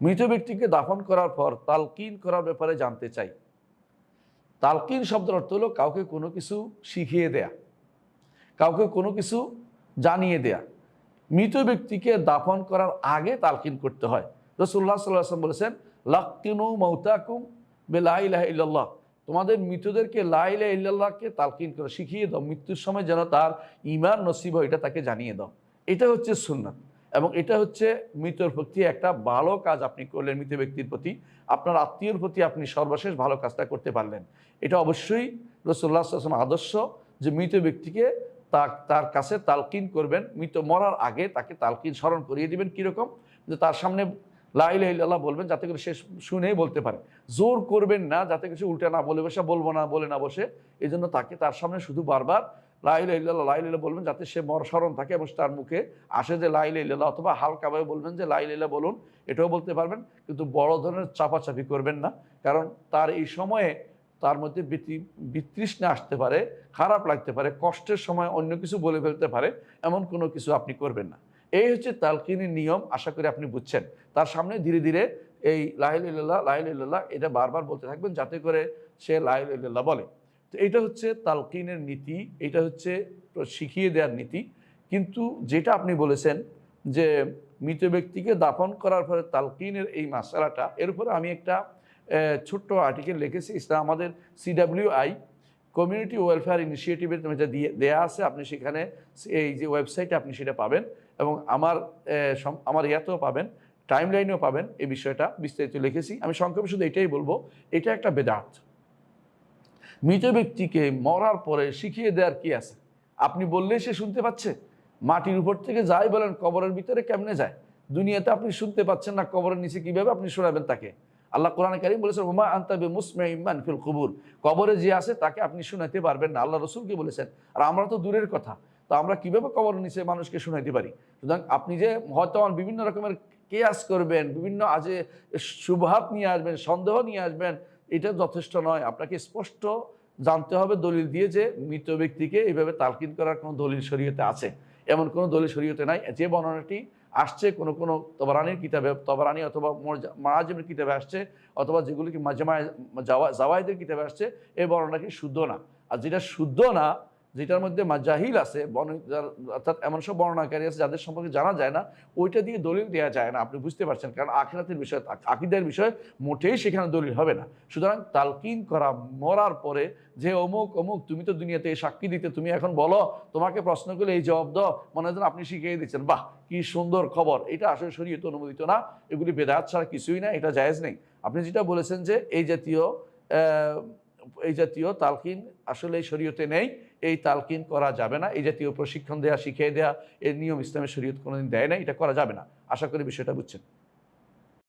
মৃত ব্যক্তিকে দাফন করার পর তালকিন করার ব্যাপারে জানতে চাই। তালকিন শব্দের অর্থ হলো কাউকে কোনো কিছু শিখিয়ে দেয়া, কাউকে কোনো কিছু জানিয়ে দেয়া। মৃত ব্যক্তিকে দাফন করার আগে তালকিন করতে হয়। রসুল্লাহ সাল্লাহ আসলাম বলেছেন লাক্কিনু মৌতাকুম বে ইল্লাল্লাহ। তোমাদের মৃতদেরকে লাইলা ইল্লাল্লাহকে তালকিন করে, শিখিয়ে দাও। মৃত্যুর সময় যেন তার ইমান নসিব এটা তাকে জানিয়ে দাও। এটা হচ্ছে সুন্নাত। এবং এটা হচ্ছে মৃতর প্রতি একটা ভালো কাজ আপনি করলেন, মৃত ব্যক্তির প্রতি। আপনার আত্মীয়র প্রতি আপনি সর্বশেষ ভালো কাজটা করতে পারলেন। এটা অবশ্যই রসুল্লাহ আদর্শ যে মৃত ব্যক্তিকে তার তার কাছে তালকিন করবেন। মৃত মরার আগে তাকে তালকিন স্মরণ করিয়ে দিবেন কীরকম? যে তার সামনে লাইল্লাহ বলবেন যাতে করে সে শুনেই বলতে পারে। জোর করবেন না যাতে কিছু উল্টে না বলে বসে, বলব না, বলে না বসে। এই জন্য তাকে তার সামনে শুধু বারবার লাইলা ইল্লাহ লাইলা বলবেন যাতে সে মর স্মরণ থাকে এবং তার মুখে আসে যে লাইলা ইল্লাহ অথবা হালকাভাবে বলবেন যে লাইলা বলুন, এটাও বলতে পারবেন। কিন্তু বড় ধরনের চাপাচাপি করবেন না, কারণ তার এই সময়ে তার মধ্যে বিতৃ- বিতৃষ্ণা আসতে পারে, খারাপ লাগতে পারে, কষ্টের সময় অন্য কিছু বলে ফেলতে পারে, এমন কোনো কিছু আপনি করবেন না। এই হচ্ছে তালকিনের নিয়ম, আশা করি আপনি বুঝছেন। তার সামনে ধীরে ধীরে এই লাহিল্লাহ লাহিল্লাহ এটা বারবার বলতে থাকবেন, যাতে করে সে লাহিল্লাহ বলে। তো এটা হচ্ছে তালকিনের নীতি, এটা হচ্ছে শিখিয়ে দেওয়ার নীতি। কিন্তু যেটা আপনি বলেছেন যে মৃত ব্যক্তিকে দাফন করার পরে তালকিনের এই মশালাটা এর উপরে আমি একটা ছোট্ট আর্টিকেল লিখেছি ইসলাম আমাদের C W I community welfare ইনিশিয়েটিভের যেটা দিয়ে, দেয়া আছে, আপনি সেখানে এই যে ওয়েবসাইটে আপনি সেটা পাবেন এবং আমার আমার ইয়াতেও পাবেন টাইম লাইনেও পাবেন এই বিষয়টা বিস্তারিত লিখেছি। আমি সংক্ষেপে শুধু এটাই বলব, এটা একটা বেদার্থ মৃত ব্যক্তিকে মরার পরে শিখিয়ে দেওয়ার কি আছে? আপনি বললেই সে শুনতে পাচ্ছে। মাটির উপর থেকে যাই বলেন কবরের ভিতরে কেমনে যায়? দুনিয়াতে আপনি শুনতে পাচ্ছেন না কবরের নিচে কীভাবে আপনি শোনাবেন তাকে। আল্লাহ কোরআন কারিম বলেছেন, ওমা আন্তাবে মুসমে ইমান ফিল কবুর। কবরে যে আছে তাকে আপনি শোনাতে পারবেন না। আল্লাহ রসুলকে বলেছেন, আর আমরা তো দূরের কথা, তো আমরা কীভাবে কবরের নিচে মানুষকে শোনাইতে পারি? সুতরাং আপনি যে হয়তো বিভিন্ন রকমের কেয়াস করবেন, বিভিন্ন আজে শুভাত নিয়ে আসবেন, সন্দেহ নিয়ে আসবেন এটা যথেষ্ট নয়। আপনাকে স্পষ্ট জানতে হবে দলিল দিয়ে যে মৃত ব্যক্তিকে এইভাবে তালকিন করার কোনো দলিল শরীয়তে আছে। এমন কোনো দলিল শরীয়তে নাই। যে বর্ণনাটি আসছে, কোনো কোনো তবরানির কিতাবে, তবরানি অথবা মারাজিমের কিতাবে আসছে, অথবা যেগুলি কি মাঝে জাওয়াইদের কিতাবে আসছে এই বর্ণনাটি শুদ্ধ না। আর যেটা শুদ্ধ না যেটার মধ্যে মাজাহিল আছে অর্থাৎ এমন সব বর্ণনাকারী আছে যাদের সম্পর্কে জানা যায় না, ওইটা দিয়ে দলিল দেওয়া যায় না। আপনি বুঝতে পারছেন, কারণ আখিরাতের বিষয় আকিদের বিষয় মোটেই সেখানে দলিল হবে না। সুতরাং তালকিন করা, মরার পরে যে অমুক অমুক, তুমি তো দুনিয়াতে সাক্ষী দিতে, তুমি এখন বলো, তোমাকে প্রশ্ন করলে এই জবাব দাও, মনে হয় আপনি শিখিয়ে দিচ্ছেন, বাহ, কি সুন্দর খবর। এটা আসলে শরীয়ত অনুমোদিত না। এগুলি বেদাত ছাড়া কিছুই না, এটা জায়েজ নেই। আপনি যেটা বলেছেন যে এই জাতীয় এই জাতীয় তালকিন আসলে শরীয়তে নেই এই তালকিন করা যাবে না, এই জাতীয় প্রশিক্ষণ দেওয়া শিখিয়ে দেওয়া এর নিয়ম ইসলামের শরীয়ত কোনোদিন দেয় না এটা করা যাবে না। আশা করি বিষয়টা বুঝছেন।